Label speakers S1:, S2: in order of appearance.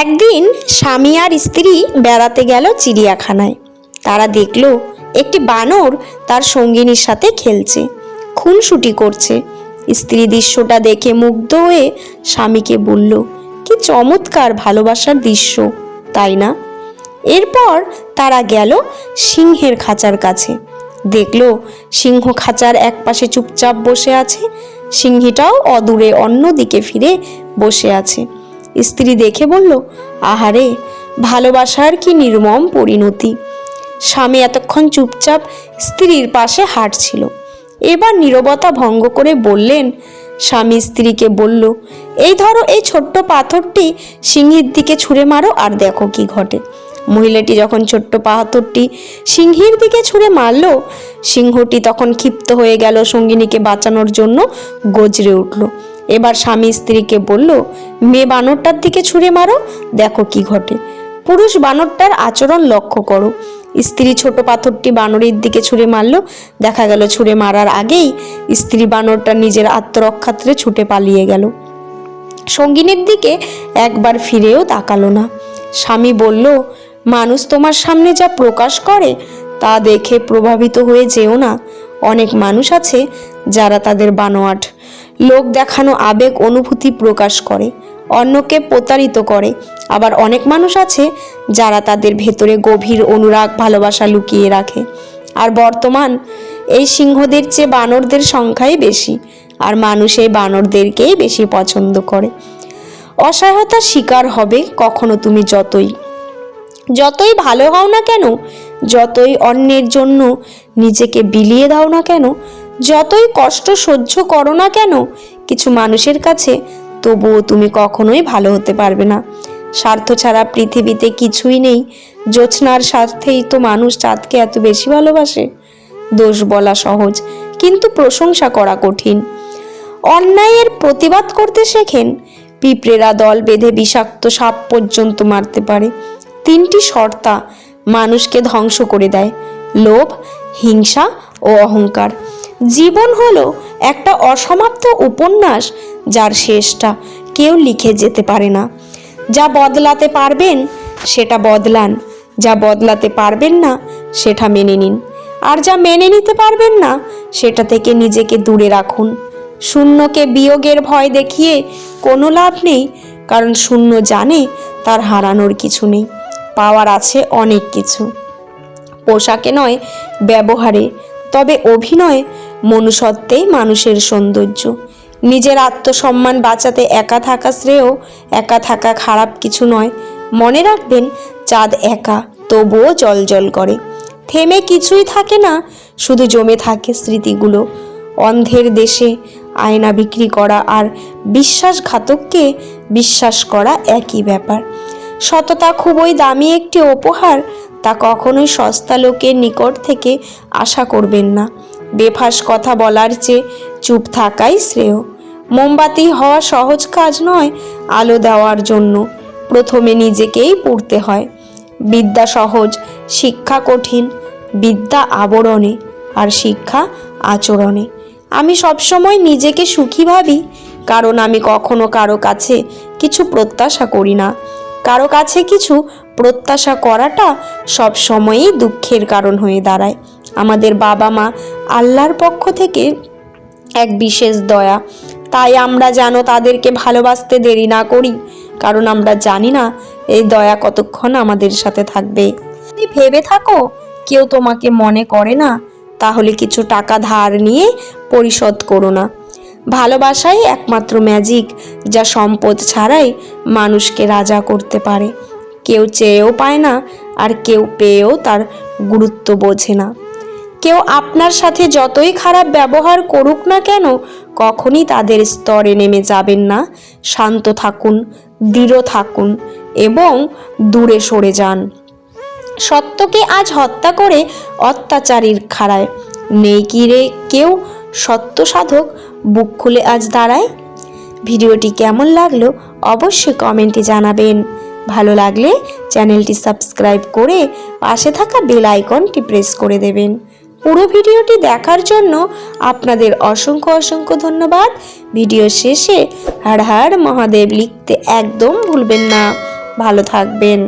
S1: একদিন স্বামী আর স্ত্রী বেড়াতে গেল চিড়িয়াখানায়। তারা দেখল, একটি বানর তার সঙ্গিনীর সাথে খেলছে, খুনসুটি করছে। স্ত্রী দৃশ্যটা দেখে মুগ্ধ হয়ে স্বামীকে বলল, কি চমৎকার ভালোবাসার দৃশ্য, তাই না? এরপর তারা গেল সিংহের খাঁচার কাছে। দেখল, সিংহ খাঁচার একপাশে চুপচাপ বসে আছে, সিংহীটাও অদূরে অন্যদিকে ফিরে বসে আছে। স্ত্রী দেখে বলল, আহারে, ভালোবাসার কি নির্মম পরিণতি? স্বামী এতক্ষণ চুপচাপ স্ত্রীর পাশে হাঁটছিল। এবার নীরবতা ভঙ্গ করে বললেন, স্বামী স্ত্রীকে বলল, এই ধরো, এই ছোট্ট পাথরটি সিংহীর দিকে ছুঁড়ে মারো আর দেখো কি ঘটে। মহিলাটি যখন ছোট্ট পাথরটি সিংহীর দিকে ছুঁড়ে মারল, সিংহটি তখন ক্ষিপ্ত হয়ে গেল সঙ্গিনীকে বাঁচানোর জন্য গজরে উঠল। এবার স্বামী স্ত্রীকে বলল, মেয়ে বানরটার দিকে ছুঁড়ে মারো, দেখো কি ঘটে। পুরুষ বানরটার আচরণ লক্ষ্য করো। স্ত্রী ছোট পাথরটি বানরের দিকে ছুঁড়ে মারল। দেখা গেল ছুঁড়ে মারার আগেই স্ত্রী বানরটা নিজের আত্মরক্ষাত্রে ছুটে পালিয়ে গেল। সঙ্গিনীর দিকে একবার ফিরেও তাকালো না। স্বামী বলল, মানুষ তোমার সামনে যা প্রকাশ করে, তা দেখে প্রভাবিত হয়ে যেও না। অনেক মানুষ আছে যারা তাদের বানোয়াট লোক দেখানো আবেগ অনুভূতি প্রকাশ করে, অন্যকে প্রতারিত করে। আবার অনেক মানুষ আছে যারা তাদের ভেতরে গভীর অনুরাগ, ভালোবাসা লুকিয়ে রাখে। আর বর্তমান এই সিংহদের চেয়ে বানরদের সংখ্যাই বেশি, আর মানুষ এই বানরদেরকেই বেশি পছন্দ করে। অসহায়তার শিকার হবে কখনো তুমি যতই। যতই ভালো হও না কেন, যতই অন্যের জন্য নিজেকে বিলিয়ে দাও না কেন যতই কষ্ট সহ্য করো না কেন, কিছু মানুষের কাছে তবুও তুমি কখনোই ভালো হতে পারবে না। স্বার্থ ছাড়া পৃথিবীতে কিছুই নেই। জ্যোৎস্নার স্বার্থেই তো মানুষ চাঁদকে এত বেশি ভালোবাসে। দোষ বলা সহজ, কিন্তু প্রশংসা করা কঠিন। অন্যায়ের প্রতিবাদ করতে শেখেন, পিঁপড়েরা দল বেঁধে বিষাক্ত সাপ পর্যন্ত মারতে পারে। তিনটি শর্তা মানুষকে ধ্বংস করে দেয়, লোভ, হিংসা ও অহংকার। জীবন হলো একটা অসমাপ্ত উপন্যাস যার শেষটা কেউ লিখে যেতে পারে না। যা বদলাতে পারবেন, সেটা বদলান। যা বদলাতে পারবেন না, সেটা মেনে নিন। আর যা মেনে নিতে পারবেন না, সেটা থেকে নিজেকে দূরে রাখুন। শূন্যকে বিয়োগের ভয় দেখিয়ে কোনো লাভ নেই, কারণ শূন্য জানে তার হারানোর কিছু নেই। পাওয়ার আছে অনেক কিছু। পোশাকে নয়, ব্যবহারে, তবে অভিনয় মনুষ্যত্বেই মানুষের সৌন্দর্য। নিজের আত্মসম্মান বাঁচাতে একা থাকা শ্রেয়, একা থাকা খারাপ কিছু নয়। মনে রাখবেন, চাঁদ একা, তবুও জল জল করে। থেমে কিছুই থাকে না, শুধু জমে থাকে স্মৃতিগুলো। অন্ধের দেশে আয়না বিক্রি করা আর বিশ্বাসঘাতককে বিশ্বাস করা একই ব্যাপার। সততা খুবই দামি একটি উপহার, তা কখনোই সস্তা লোকের নিকট থেকে আশা করবেন না। বেফাস কথা বলার চেয়ে চুপ থাকাই শ্রেয়। মোমবাতি হওয়া সহজ কাজ নয় আলো দেওয়ার জন্য, প্রথমে নিজেকেই পড়তে হয়। বিদ্যা সহজ, শিক্ষা কঠিন, বিদ্যা আবরণে আর শিক্ষা আচরণে। আমি সবসময় নিজেকে সুখী ভাবি, কারণ আমি কখনো কারও কাছে কিছু প্রত্যাশা করি না। কারও কাছে কিছু প্রত্যাশা করাটা সব সময়ই দুঃখের কারণ হয়ে দাঁড়ায়। আমাদের বাবা মা আল্লাহর পক্ষ থেকে এক বিশেষ দয়া। তাই আমরা যেন তাদেরকে ভালোবাসতে দেরি না করি, কারণ আমরা জানি না এই দয়া কতক্ষণ আমাদের সাথে থাকবে। যদি ভেবে থাকো কেউ তোমাকে মনে করে না, তাহলে কিছু টাকা ধার নিয়ে পরিশোধ করো না। ভালোবাসাই একমাত্র ম্যাজিক যা সম্পদ ছাড়াই মানুষকে রাজা করতে পারে। কেউ চেয়েও পায় না, আর কেউ পেয়েও তার গুরুত্ব বোঝে না। কেউ আপনার সাথে যতই খারাপ ব্যবহার করুক না কেন, কখনই তাদের স্তরে নেমে যাবেন না। শান্ত থাকুন, দৃঢ় থাকুন এবং দূরে সরে যান। সত্যকে আজ হত্যা করে অত্যাচারীর খাড়ায়। নেই কি রে কেউ সত্য সাধক বুক খুলে আজ দাঁড়ায়? ভিডিওটি কেমন লাগল অবশ্যই কমেন্টে জানাবেন। ভালো লাগলে চ্যানেলটি সাবস্ক্রাইব করে পাশে থাকা বেল আইকনটি প্রেস করে দেবেন। পুরো ভিডিওটি দেখার জন্য আপনাদের অসংখ্য অসংখ্য ধন্যবাদ। ভিডিও শেষে হার হার মহাদেব লিখতে একদম ভুলবেন না। ভালো থাকবেন।